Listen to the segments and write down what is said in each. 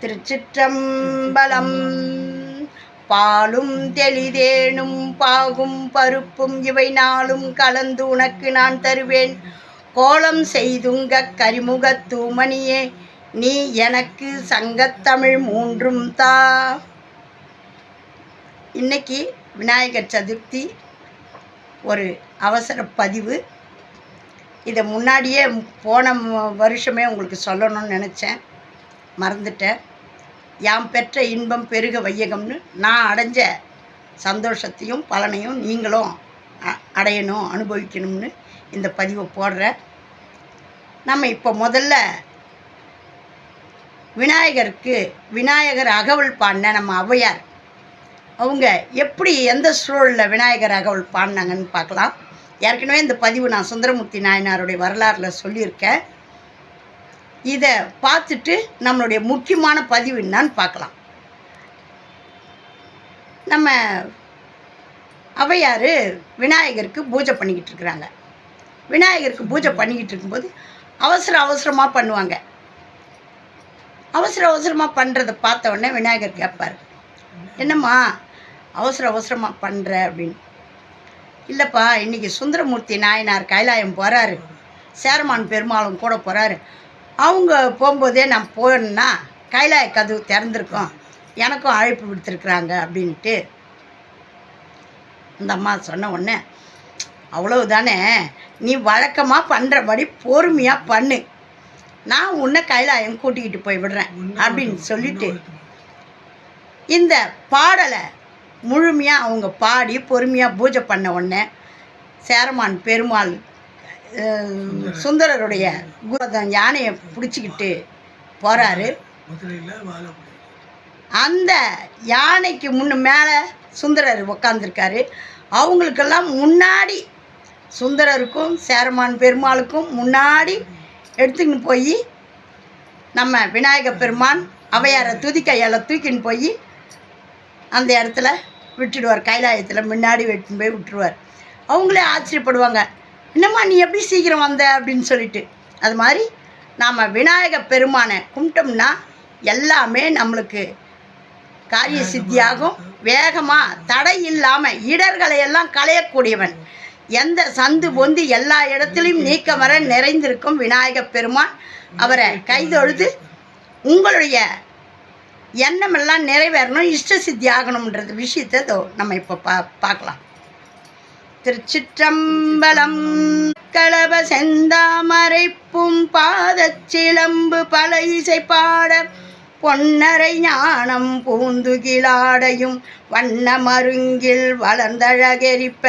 திருச்சிற்றம்பலம். பாலும் தெளிதேனும் பாகும் பருப்பும் இவை நாளும் கலந்து உனக்கு நான் தருவேன். கோலம் செய்துங்க கரிமுக தூமணியே நீ எனக்கு சங்கத்தமிழ் மூன்றும் தா. இன்னைக்கு விநாயகர் சதுர்த்தி ஒரு அவசர பதிவு. இதை முன்னாடியே போன வருஷமே உங்களுக்கு சொல்லணும்னு நினச்சேன். மறந்துட்டேன். யாம் பெற்ற இன்பம் பெருக வையகம்னு நான் அடைஞ்ச சந்தோஷத்தையும் பலனையும் நீங்களும் அ- அடையணும் அனுபவிக்கணும்னு இந்த பதிவை போடுறேன். நம்ம இப்போ முதல்ல விநாயகருக்கு விநாயகர் அகவல் பாடின நம்ம ஔவையார். அவங்க எப்படி எந்த சூழலில் விநாயகர் அகவல் பாடினாங்கன்னு பார்க்கலாம். ஏற்கனவே இந்த பதிவு நான் சுந்தரமூர்த்தி நாயனாருடைய வரலாறில் சொல்லியிருக்கேன். இதை பார்த்துட்டு நம்மளுடைய முக்கியமான பதிவு என்னான்னு பார்க்கலாம். நம்ம ஔவையார் விநாயகருக்கு பூஜை பண்ணிக்கிட்டு இருக்கிறாங்க. விநாயகருக்கு பூஜை பண்ணிக்கிட்டு இருக்கும்போது அவசர அவசரமாக பண்ணுவாங்க. அவசர அவசரமாக பண்ணுறதை பார்த்த உடனே விநாயகர் கேட்பார் என்னம்மா அவசர அவசரமாக பண்ணுற அப்படின்னு. இல்லைப்பா இன்னைக்கு சுந்தரமூர்த்தி நாயனார் கைலாயம் போகிறாரு சேரமான் பெருமாளும் கூட போகிறாரு அவங்க போகும்போதே நான் போனேன்னா கைலாய கதவு திறந்திருக்கோம். எனக்கும் அழைப்பு விடுத்திருக்கிறாங்க அப்படின்ட்டு அந்த அம்மா சொன்ன உடனே அவ்வளவுதானே நீ வழக்கமாக பண்ணுறபடி பொறுமையாக பண்ணு. நான் உன்னை கைலாயம் கூட்டிக்கிட்டு போய் விடுறேன் அப்படின்னு சொல்லிட்டு இந்த பாடலை முழுமையாக அவங்க பாடி பொறுமையாக பூஜை பண்ண உடனே சேரமான் பெருமாள் சுந்தரருடைய குருதன் யானையை பிடிச்சிக்கிட்டு போகிறாரு அந்த யானைக்கு முன்ன மேலே சுந்தரர் உக்காந்துருக்காரு. அவங்களுக்கெல்லாம் முன்னாடி சுந்தரருக்கும் சேரமான் பெருமாளுக்கும் முன்னாடி எடுத்துக்கின்னு போய் நம்ம விநாயக பெருமான் அவையாரை துதி கையால் தூக்கின்னு போய் அந்த இடத்துல விட்டுடுவார். கைலாயத்தில் முன்னாடி வெட்டின்னு போய் விட்டுருவார். அவங்களே ஆச்சரியப்படுவாங்க. என்னம்மா நீ எப்படி சீக்கிரம் வந்த? அப்படின்னு சொல்லிட்டு. அது மாதிரி நாம் விநாயக பெருமானை கும்பிட்டோம்னா எல்லாமே நம்மளுக்கு காரிய சித்தியாகும். வேகமாக தடை இல்லாமல் இடர்களை எல்லாம் களையக்கூடியவன். எந்த சந்து பொந்து எல்லா இடத்துலையும் நீக்க வர நிறைந்திருக்கும் விநாயக பெருமான். அவரை கைதொழுது உங்களுடைய எண்ணமெல்லாம் நிறைவேறணும். இஷ்ட சித்தி ஆகணும்ன்றது விஷயத்தை நம்ம இப்போ பா பார்க்கலாம். திருச்சிற்றம்பலம். கலப செந்தாமரைப்பும் பாதச்சிலம்பு பல இசை பாட பொன்னரை ஞானம் பூந்துகிலாடையும் வண்ண மருங்கில் வளர்ந்தழகெரிப்ப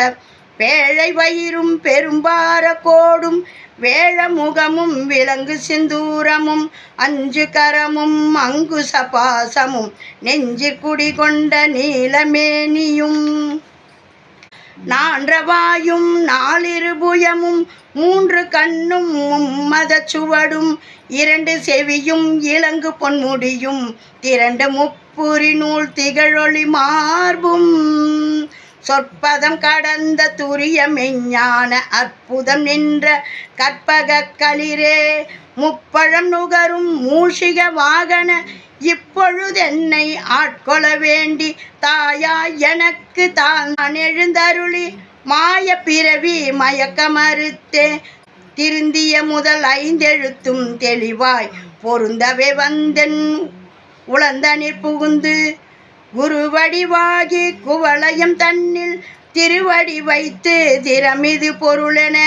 வேழை வயிறும் பெரும்பார கோடும் வேழ முகமும் விலங்கு சிந்தூரமும் அஞ்சு கரமும் அங்குச பாசமும் நெஞ்சிற் குடிகொண்ட நீலமேனியும். நான்றவாயும் நாலிருபுயமும் மூன்று கண்ணும் மும்மத சுவடும் இரண்டு செவியும் இளங்கு பொன்முடியும் திரண்டு முப்புரி நூல் திகழொளி மார்பும். சொற்பதம் கடந்த துரிய மெஞ்ஞான அற்புதம் நின்ற கற்பக களிரே முப்பழம் நுகரும் மூஷிக வாகன இப்பொழுதென்னை ஆட்கொள்ள வேண்டி தாயா எனக்கு தான் எழுந்தருளி. மாய பிறவி மயக்க மறுத்தே திருந்திய முதல் ஐந்தெழுத்தும் தெளிவாய் பொருந்தவே வந்தென் உளந்தனிற் புகுந்து. குருவடிவாகி குவளையம் தன்னில் திருவடி வைத்து திறமிது பொருளென.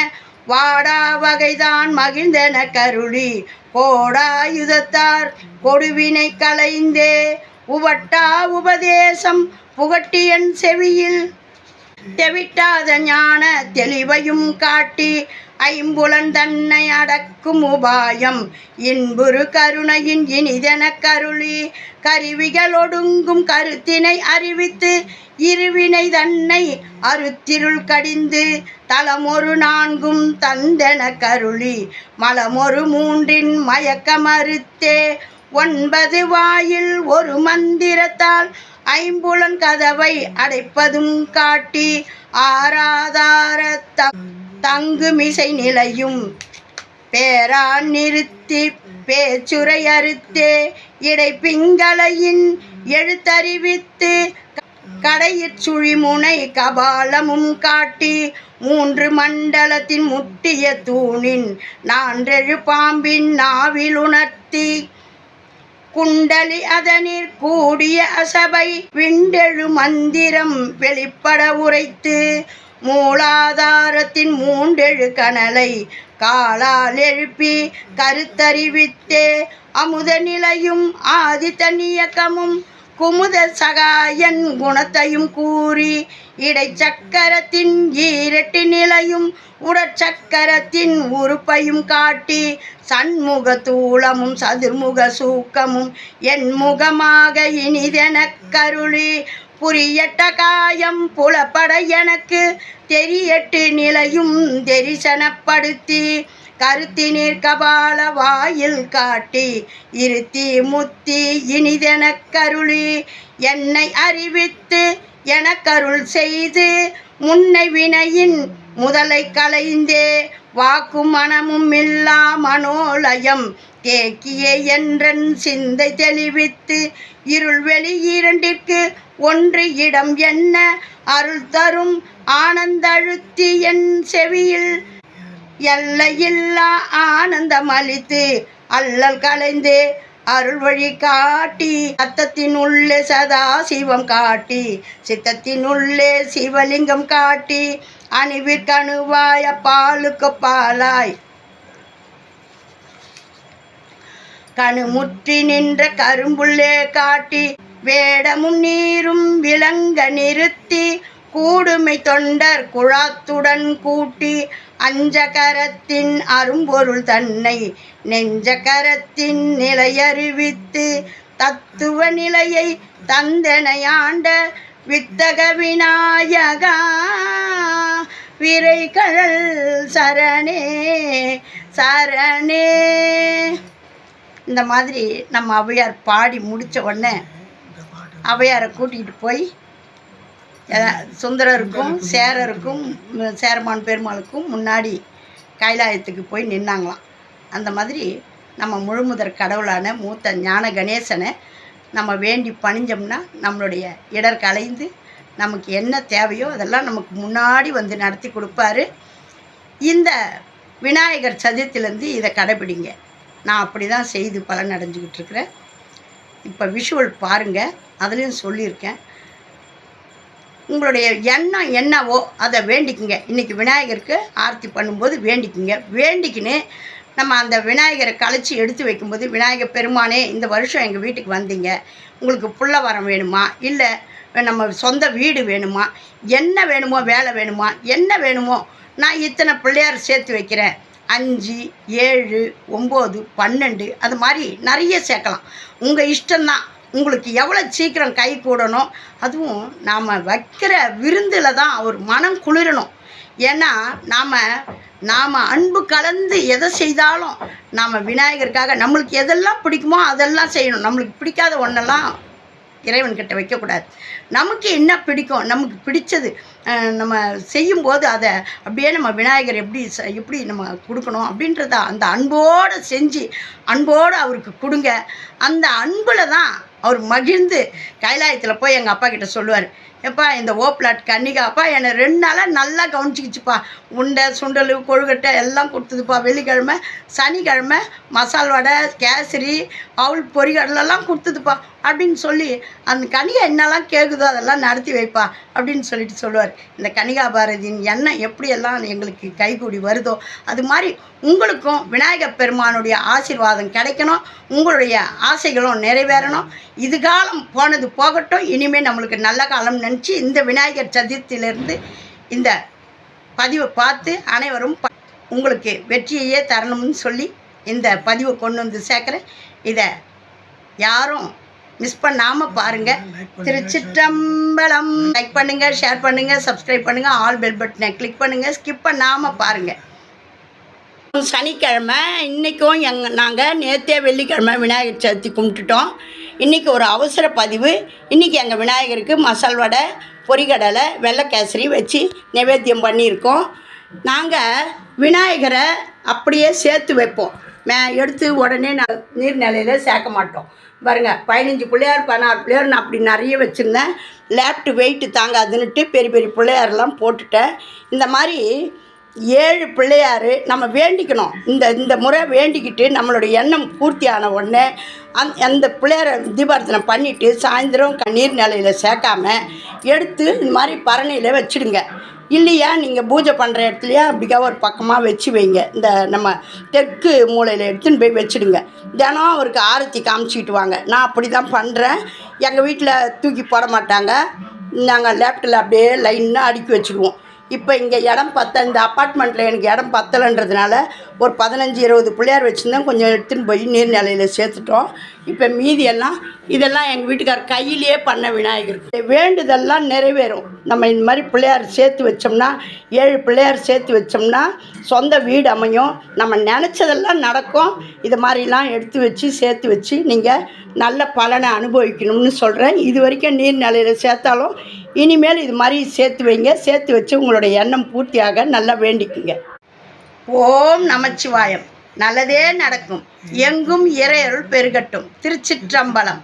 வாடா வகைதான் மகிழ்ந்தன கருளி. கோடாயுதத்தார் கொடுவினை களைந்தே. உவட்டா உபதேசம் புகட்டியன் செவியில். தெவிட்டாத ஞான தெளிவையும் காட்டி ஐம்புலன் தன்னை அடக்கும் உபாயம். இன்புரு கருணையின் இனிதென கருளி கருவிகள் ஒடுங்கும் கருத்தினை அறிவித்து இருவினை தன்னை அருத்திருள் கடிந்து தலமொரு நான்கும் தந்தென கருளி மலமொரு மூன்றின் மயக்க மறுத்தே ஒன்பது வாயில் ஒரு மந்திரத்தால் ஐம்புலன் கதவை அடைப்பதும் காட்டி ஆராதார தங்குமிசை நிலையும். பேரான் நிறுத்தி பேச்சுரை அறுத்தே இடை பிங்களையின் எழுத்தறிவித்து கடையிற் சுழிமுனை கபாலமும் காட்டி மூன்று மண்டலத்தின் முட்டிய தூணின் நான்றெழு பாம்பின் நாவில் உணர்த்தி குண்டலி அதனிற் கூடிய அசபை விண்டெழு மந்திரம் வெளிப்பட உரைத்து மூலாதாரத்தின் மூண்டெழு கனலை காலால் எழுப்பி கருத்தறிவித்தே அமுத நிலையும் ஆதித்த குமுத சகாயன் குணத்தையும் கூறி இடைச்சக்கரத்தின் ஈரட்டி நிலையும் உடற்சக்கரத்தின் உறுப்பையும் காட்டி சண்முக தூளமும் சதுர்முக சூக்கமும் என் முகமாக இனிதென கருளி புரியட்ட காயம் புலப்பட எனக்கு. தெரியட்டு நிலையும் தெரிசனப்படுத்தி கருத்தினீர் கபால வாயில் காட்டி இருத்தி முத்தி இனிதெனக் கருளி என்னை அறிவித்து எனக்கருள் செய்து முன்னை வினையின் முதலை களைந்தே வாக்கு மனமும் இல்லா மனோலயம் தேக்கியே என்றன் சிந்தை தெளிவித்து இருள் வெளி இரண்டிற்கு ஒன்று இடம் என்ன? அருள் தரும் ஆனந்தழுத்தி என் செவியில். எல்லையில்லா ஆனந்தம் அளித்து அல்லல் கலைந்து அருள் வழி காட்டி அத்தத்தின் உள்ளே சதா சிவம் காட்டி சித்தத்தின் உள்ளே சிவலிங்கம் காட்டி அணுவிற்கணுவாய பாலுக்கு பாலாய். கணுமுற்றி நின்ற கரும்புள்ளே காட்டி வேடமும் நீரும் விளங்க நிறுத்தி கூடுமை தொண்டர் குழாத்துடன் கூட்டி அஞ்சகரத்தின் அரும்பொருள் தன்னை நெஞ்சகரத்தின் நிலையறிவித்து தத்துவ நிலையை தந்தனையாண்ட வித்தக விநாயகா. விரைகழல் சரணே சரணே. இந்த மாதிரி நம்ம அவையார் பாடி முடித்த உடனே ஔவையாரை கூட்டிகிட்டு போய் சுந்தரருக்கும் சேரருக்கும் சேரமான் பெருமாளுக்கும் முன்னாடி கைலாயத்துக்கு போய் நின்னாங்களாம். அந்த மாதிரி நம்ம முழுமுதற் கடவுளான மூத்த ஞான கணேசனை நம்ம வேண்டி பணிஞ்சோம்னா நம்மளுடைய இடர் கலைந்து நமக்கு என்ன தேவையோ அதெல்லாம் நமக்கு முன்னாடி வந்து நடத்தி கொடுப்பாரு. இந்த விநாயகர் சதுர்த்திலேருந்து இதை கடைபிடிங்க. நான் அப்படி தான் செய்து பலன் அடைஞ்சிக்கிட்டு இருக்கிறேன். இப்போ விஷுவல் பாருங்கள் அதுலேயும் சொல்லியிருக்கேன். உங்களுடைய எண்ணம் என்னவோ அதை வேண்டிக்குங்க. இன்றைக்கி விநாயகருக்கு ஆர்த்தி பண்ணும்போது வேண்டிக்குங்க. வேண்டிக்கின்னு நம்ம அந்த விநாயகரை கழிச்சி எடுத்து வைக்கும்போது விநாயகர் பெருமானே இந்த வருஷம் எங்கள் வீட்டுக்கு வந்தீங்க. உங்களுக்கு புள்ள வரம் வேணுமா? இல்லை நம்ம சொந்த வீடு வேணுமா? என்ன வேணுமோ வேலை வேணுமா? என்ன வேணுமோ? நான் இத்தனை பிள்ளையார் சேர்த்து வைக்கிறேன். அஞ்சு ஏழு ஒம்பது பன்னெண்டு அது மாதிரி நிறைய சேர்க்கலாம். உங்கள் இஷ்டம்தான். உங்களுக்கு எவ்வளோ சீக்கிரம் கை கூடணும் அதுவும் நாம் வைக்கிற விருந்தில் தான் அவர் மனம் குளிரணும். ஏன்னா நாம் நாம் அன்பு கலந்து எதை செய்தாலும் நாம் விநாயகருக்காக நம்மளுக்கு எதெல்லாம் பிடிக்குமோ அதெல்லாம் செய்யணும். நம்மளுக்கு பிடிக்காத ஒன்றெல்லாம் இறைவன்கிட்ட வைக்கக்கூடாது. நமக்கு என்ன பிடிக்கும்? நமக்கு பிடிச்சது நம்ம செய்யும்போது அதை அப்படியே நம்ம விநாயகர் எப்படி எப்படி நம்ம கொடுக்கணும் அப்படின்றத அந்த அன்போடு செஞ்சு அன்போடு அவருக்கு கொடுங்க. அந்த அன்பில் தான் அவர் மகிழ்ந்து கைலாயத்தில் போய் எங்கள் அப்பா கிட்ட சொல்லுவார். எப்பா இந்த ஓப்லாட் கன்னிகா அப்பா என்னை ரெண்டு நாளாக நல்லா கவனிச்சிக்கிச்சுப்பா. உண்டை சுண்டல் கொழுக்கட்டை எல்லாம் கொடுத்ததுப்பா. வெள்ளிக்கிழமை சனிக்கிழமை மசால் வடை கேசரி அவுள் பொறிகடலெல்லாம் கொடுத்ததுப்பா. அப்படின்னு சொல்லி அந்த கனிகா என்னெல்லாம் கேட்குதோ அதெல்லாம் நடத்தி வைப்பா அப்படின்னு சொல்லிட்டு சொல்லுவார். இந்த கனிகா பாரதியின் எண்ணம் எப்படியெல்லாம் எங்களுக்கு கைகூடி வருதோ அது மாதிரி உங்களுக்கும் விநாயகர் பெருமானுடைய ஆசீர்வாதம் கிடைக்கணும். உங்களுடைய ஆசைகளும் நிறைவேறணும். இது காலம் போனது போகட்டும். இனிமேல் நம்மளுக்கு நல்ல காலம் நினச்சி இந்த விநாயகர் சதுர்த்தியிலேருந்து இந்த பதிவை பார்த்து அனைவரும் ப- உங்களுக்கு வெற்றியையே தரணும்னு சொல்லி இந்த பதிவை கொண்டு வந்து சேர்க்குறேன். இதை யாரும் மிஸ் பண்ணாமல் பாருங்கள் திருச்சிற்றம்பலம். லைக் பண்ணுங்கள் ஷேர் பண்ணுங்கள் சப்ஸ்கிரைப் பண்ணுங்கள் ஆல் பெல் பட்டனை கிளிக் பண்ணுங்கள் ஸ்கிப் பண்ணாமல் பாருங்கள் சனிக்கிழமை இன்றைக்கும் எங் நாங்கள் நேற்றே வெள்ளிக்கிழமை விநாயகர் சதுர்த்தி கும்பிட்டுட்டோம். இன்றைக்கி ஒரு அவசர பதிவு. இன்றைக்கி எங்கள் விநாயகருக்கு மசால் வடை பொரிகடலை வெள்ளை கேசரி வச்சு நைவேத்தியம் பண்ணியிருக்கோம். நாங்கள் விநாயகரை அப்படியே சேர்த்து வைப்போம். மே எடுத்து உடனே நான் நீர்நிலையில் சேர்க்க மாட்டோம். பாருங்க பதினஞ்சு பிள்ளையார் பதினாறு பிள்ளையார் நான் அப்படி நிறைய வச்சுருந்தேன். லேப்டு வெயிட்டு தாங்காதுன்னுட்டு பெரிய பெரிய பிள்ளையாரெல்லாம் போட்டுட்டேன். இந்த மாதிரி ஏழு பிள்ளையார் நம்ம வேண்டிக்கணும். இந்த இந்த முறை வேண்டிக்கிட்டு நம்மளுடைய எண்ணம் பூர்த்தி ஆன உடனே அந் அந்த பிள்ளையாரை தீபார்த்தனை பண்ணிவிட்டு சாயந்தரம் க- நீர்நிலையில் சேர்க்காம எடுத்து இந்த மாதிரி பரணியில் வச்சுடுங்க. இல்லையா? நீங்கள் பூஜை பண்ணுற இடத்துலையா அப்படிக்கா ஒரு பக்கமாக வச்சு வைங்க. இந்த நம்ம தெற்கு மூலையில் எடுத்துன்னு போய் வச்சுடுங்க. தினம் அவருக்கு ஆரத்தி காமிச்சிக்கிட்டு வாங்க. நான் அப்படி தான் பண்ணுறேன் எங்கள் வீட்டில் தூக்கி போட மாட்டாங்க. நாங்கள் லேப்டில் அப்படியே லைனாக அடுக்கி வச்சுக்குவோம். இப்போ இங்கே இடம் பத்த இந்த அப்பார்ட்மெண்ட்டில் எனக்கு இடம் பத்தலைன்றதுனால ஒரு பதினஞ்சு இருபது பிள்ளையார் வச்சுருந்தேன். கொஞ்சம் எடுத்துன்னு போய் நீர்நிலையில் சேர்த்துட்டோம். இப்போ மீதி எல்லாம் இதெல்லாம் எங்கள் வீட்டுக்கார் கையிலேயே பண்ண விநாயகர். வேண்டுதெல்லாம் நிறைவேறும். நம்ம இந்த மாதிரி பிள்ளையார் சேர்த்து வச்சோம்னா ஏழு பிள்ளையார் சேர்த்து வச்சோம்னா சொந்த வீடு அமையும். நம்ம நினச்சதெல்லாம் நடக்கும். இது மாதிரிலாம் எடுத்து வச்சு சேர்த்து வச்சு நீங்கள் நல்ல பலனை அனுபவிக்கணும்னு சொல்கிறேன் இது வரைக்கும் நீர்நிலையில் சேர்த்தாலும் இனிமேல் இது மாதிரி சேர்த்து வைங்க. சேர்த்து வச்சு உங்களுடைய எண்ணம் பூர்த்தியாக நல்லா வேண்டிக்குங்க. ஓம் நமச்சிவாயம். நல்லதே நடக்கும். எங்கும் இறையருள் பெருகட்டும். திருச்சிற்றம்பலம்.